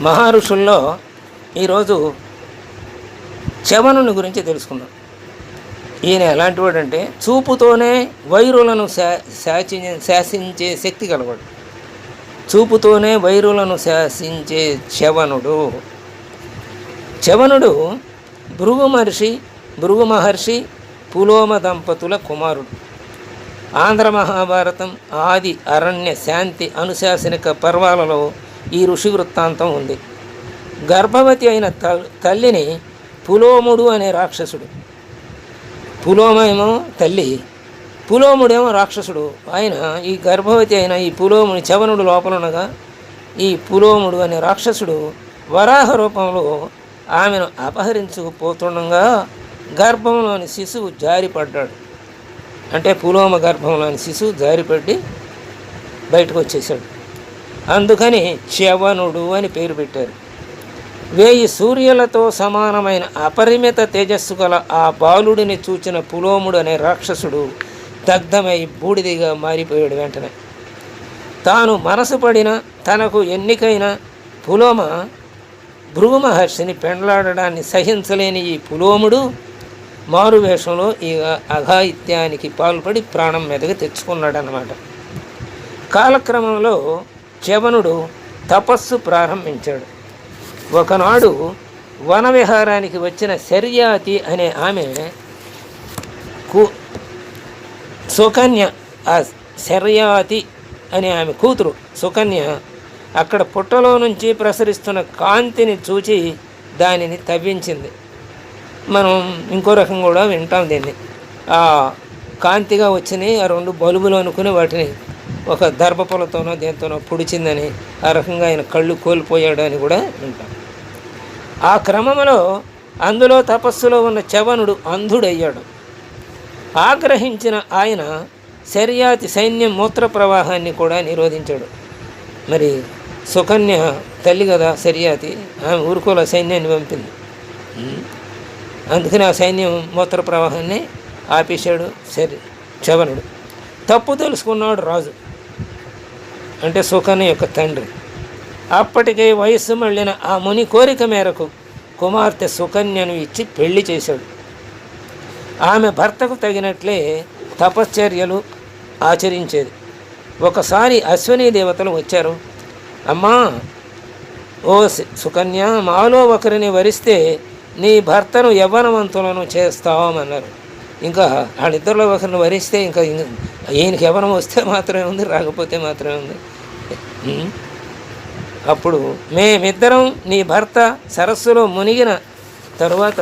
మహర్షుల్లో ఈరోజు చవనుని గురించి తెలుసుకుందాం. ఈయన ఎలాంటి వాడంటే చూపుతోనే వైరులను శా శాసి శాసించే శక్తి కలవాడు చూపుతోనే వైరులను శాసించే చవనుడు చవనుడు భృగు మహర్షి భృగు మహర్షి పులోమ దంపతుల కుమారుడు. ఆంధ్ర మహాభారతం ఆది అరణ్య శాంతి అనుశాసనిక పర్వాలలో ఈ ఋషి వృత్తాంతం ఉంది. గర్భవతి అయిన తల్- తల్లిని పులోముడు అనే రాక్షసుడు. పులోమేమో తల్లి పులోముడేమో రాక్షసుడు. ఆయన ఈ గర్భవతి అయిన ఈ పులోముని చవనుడు లోపలనగా ఈ పులోముడు అనే రాక్షసుడు వరాహ రూపంలో ఆమెను అపహరించుకుపోతుండగా గర్భంలోని శిశువు జారిపడ్డాడు. అంటే పులోమ గర్భంలోని శిశువు జారిపడి బయటకు వచ్చేసాడు అందుకని చ్యవనుడు అని పేరు పెట్టారు. వేయి సూర్యులతో సమానమైన అపరిమిత తేజస్సు గల ఆ బాలుడిని చూచిన పులోముడు అనే రాక్షసుడు దగ్ధమై బూడిదిగా మారిపోయాడు వెంటనే. తాను మనసు పడిన తనకు ఎన్నికైన పులోమ భృగు మహర్షిని పెండ్లాడడాన్ని సహించలేని ఈ పులోముడు మారువేషంలో ఈ అఘాయిత్యానికి పాల్పడి ప్రాణం మీదకి తెచ్చుకున్నాడనమాట కాలక్రమంలో చ్యవనుడు తపస్సు ప్రారంభించాడు. ఒకనాడు వనవిహారానికి వచ్చిన శర్యాతి అనే ఆమె కు సుకన్య ఆ శర్యాతి అనే ఆమె కూతురు సుకన్య అక్కడ పుట్టలో నుంచి ప్రసరిస్తున్న కాంతిని చూచి దానిని తవ్వించింది. మనం ఇంకో రకం కూడా వింటాం దీన్ని. ఆ కాంతిగా వచ్చినాయి ఆ రెండు బల్బులు అనుకుని వాటిని ఒక దర్భపులతోనో దేంతోనో పొడిచిందని ఆ రకంగా ఆయన కళ్ళు కోల్పోయాడు అని కూడా వింటాం. ఆ క్రమంలో అందులో తపస్సులో ఉన్న చవనుడు అంధుడయ్యాడు. ఆగ్రహించిన ఆయన శర్యాతి సైన్యం మూత్ర ప్రవాహాన్ని కూడా నిరోధించాడు. మరి సుకన్య తల్లి కదా శర్యాతి ఆమె ఊరుకోల సైన్యాన్ని పంపింది. అందుకని ఆ సైన్యం మూత్ర ప్రవాహాన్ని ఆపేశాడు సరి చవనుడు. తప్పు తెలుసుకున్నాడు రాజు. అంటే సుకన్య యొక్క తండ్రి. అప్పటికే వయస్సు మళ్ళిన ఆ ముని కోరిక మేరకు కుమార్తె సుకన్యను ఇచ్చి పెళ్ళి చేశాడు. ఆమె భర్తకు తగినట్లే తపశ్చర్యలు ఆచరించేది. ఒకసారి అశ్విని దేవతలు వచ్చారు. అమ్మా ఓ సి- సుకన్య మాలో ఒకరిని వరిస్తే నీ భర్తను యవ్వనవంతులను చేస్తామన్నారు ఇంకా వాళ్ళిద్దరిలో ఒకరిని వరిస్తే ఇంకా ఈయనకి యవ్వనం వస్తే మాత్రమే ఉంది రాకపోతే మాత్రమే ఉంది. అప్పుడు మేమిద్దరం నీ భర్త సరస్సులో మునిగిన తరువాత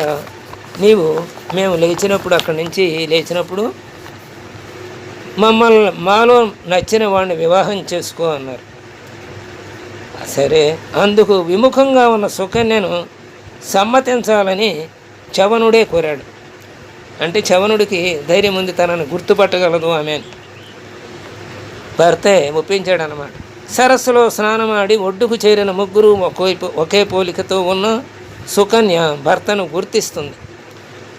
నీవు మేము లేచినప్పుడు అక్కడి నుంచి లేచినప్పుడు మమ్మల్ని మాలో నచ్చిన వాడిని వివాహం చేసుకో అన్నారు. సరే. అందుకు విముఖంగా ఉన్న సుకన్యను సమ్మతించాలని చవనుడే కోరాడు. అంటే చవనుడికి ధైర్యం ఉంది తనను గుర్తుపట్టగలదు ఆమె భర్తే ఒప్పించాడు సరస్సులో స్నానమాడి ఒడ్డుకు చేరిన ముగ్గురు ఒకే ఒకే పోలికతో ఉన్న సుకన్య భర్తను గుర్తిస్తుంది.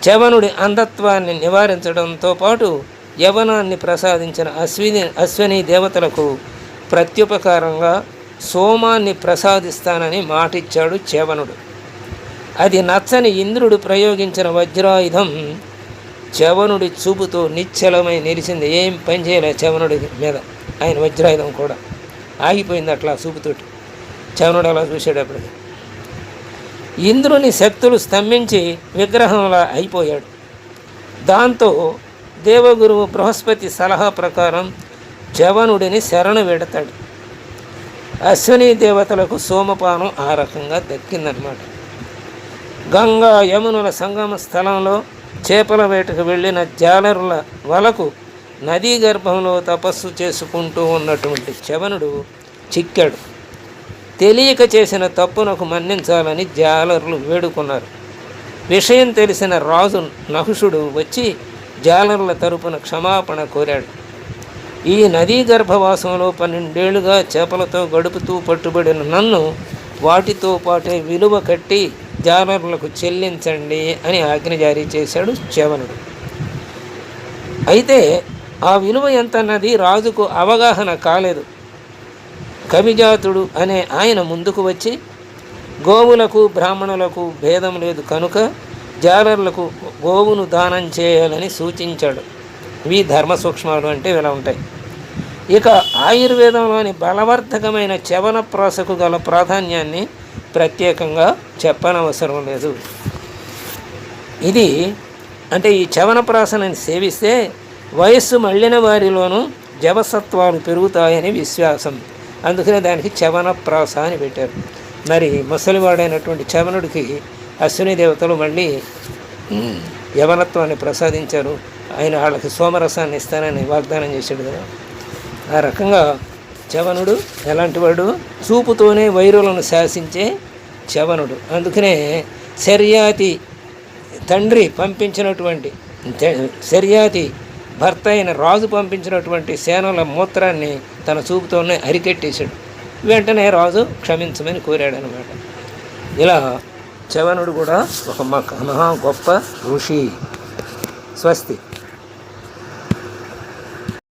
చవనుడి అంధత్వాన్ని నివారించడంతో పాటు యవనాన్ని ప్రసాదించిన అశ్విని అశ్విని దేవతలకు ప్రత్యుపకారంగా సోమాన్ని ప్రసాదిస్తానని మాటిచ్చాడు చవనుడు అది నచ్చని ఇంద్రుడు ప్రయోగించిన వజ్రాయుధం చవనుడి చూపుతో నిశ్చలమై నిలిచింది. ఏం పనిచేయలే చవనుడి మీద. ఆయన వజ్రాయుధం కూడా. ఆగిపోయింది అట్లా చూపుతోటి. చవనుడు అలా చూసేటప్పటికి ఇంద్రుని శక్తులు స్తంభించి విగ్రహంలా అయిపోయాడు. దాంతో దేవగురువు బృహస్పతి సలహా ప్రకారం చవనుడిని శరణు వెడతాడు. అశ్విని దేవతలకు సోమపానం ఆ రకంగా దక్కిందనమాట గంగా యమునుల సంగమ స్థలంలో చేపల వేటకు వెళ్ళిన జాలరుల వలకు నదీ గర్భంలో తపస్సు చేసుకుంటూ ఉన్నటువంటి చవనుడు చిక్కాడు. తెలియక చేసిన తప్పునకు మన్నించాలని జాలర్లు వేడుకున్నారు. విషయం తెలిసిన రాజు నహుషుడు వచ్చి జాలర్ల తరపున క్షమాపణ కోరాడు. ఈ నదీ గర్భవాసంలో పన్నెండేళ్ళుగా చేపలతో గడుపుతూ పట్టుబడిన నన్ను వాటితో పాటే విలువ కట్టి జాలర్లకు చెల్లించండి అని ఆజ్ఞ జారీ చేశాడు చవనుడు అయితే ఆ విలువ ఎంతన్నది రాజుకు అవగాహన కాలేదు. కవిజాతుడు అనే ఆయన ముందుకు వచ్చి గోవులకు బ్రాహ్మణులకు భేదం లేదు కనుక జాలర్లకు గోవును దానం చేయాలని సూచించాడు. ఇవి ధర్మ సూక్ష్మాలు అంటే ఇలా ఉంటాయి. ఇక ఆయుర్వేదంలోని బలవర్ధకమైన చవన ప్రాసకు గల ప్రాధాన్యాన్ని ప్రత్యేకంగా చెప్పనవసరం లేదు. ఇది అంటే ఈ చవన ప్రాసనని సేవిస్తే వయస్సు మళ్ళిన వారిలోనూ జవసత్వాలు పెరుగుతాయని విశ్వాసం. అందుకనే దానికి చవన ప్రాస అని పెట్టారు. మరి ముసలివాడైనటువంటి చవనుడికి అశ్విని దేవతలు మళ్ళీ యవనత్వాన్ని ప్రసాదించారు. ఆయన వాళ్ళకి సోమరసాన్ని ఇస్తానని వాగ్దానం చేశాడు కదా. ఆ రకంగా చవనుడు ఎలాంటి వాడు? చూపుతోనే వైరులను శాసించే చవనుడు అందుకనే శర్యాతి తండ్రి పంపించినటువంటి శర్యాతి భర్త అయిన రాజు పంపించినటువంటి సేనల మూత్రాన్ని తన చూపుతోనే అరికెట్టేశాడు. వెంటనే రాజు క్షమించమని కోరాడు అనమాట ఇలా చవనుడు కూడా ఒక మహా గొప్ప ఋషి స్వస్తి.